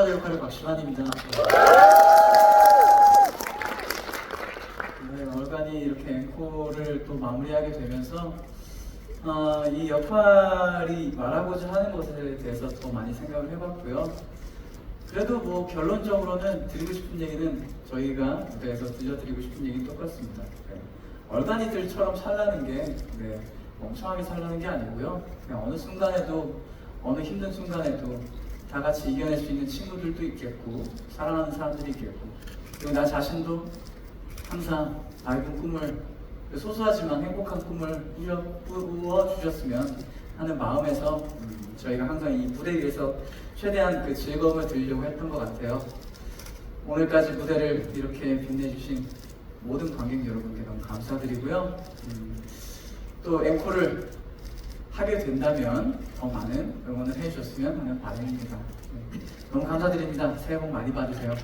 축하드 역할의 박시환입니다. 네, 얼간이 이렇게 앵콜을 또 마무리하게 되면서 어, 이 역할이 말하고자 하는 것에 대해서 더 많이 생각을 해봤고요. 그래도 뭐 결론적으로는 드리고 싶은 얘기는 저희가 무대에서 들려드리고 싶은 얘기는 똑같습니다. 네. 얼간이들처럼 살라는 게 네, 멍청하게 살라는 게 아니고요. 그냥 어느 순간에도 어느 힘든 순간에도 다 같이 이겨낼 수 있는 친구들도 있겠고 사랑하는 사람들이 있겠고 그리고 나 자신도 항상 밝은 꿈을 소소하지만 행복한 꿈을 꾸어 주셨으면 하는 마음에서 음, 저희가 항상 이 무대 위에서 최대한 그 즐거움을 드리려고 했던 것 같아요. 오늘까지 무대를 이렇게 빛내주신 모든 관객 여러분께 너무 감사드리고요. 음, 또 앵콜을 하게 된다면 더 많은 응원을 해주셨으면 하는 바람입니다. 네. 너무 감사드립니다. 새해 복 많이 받으세요.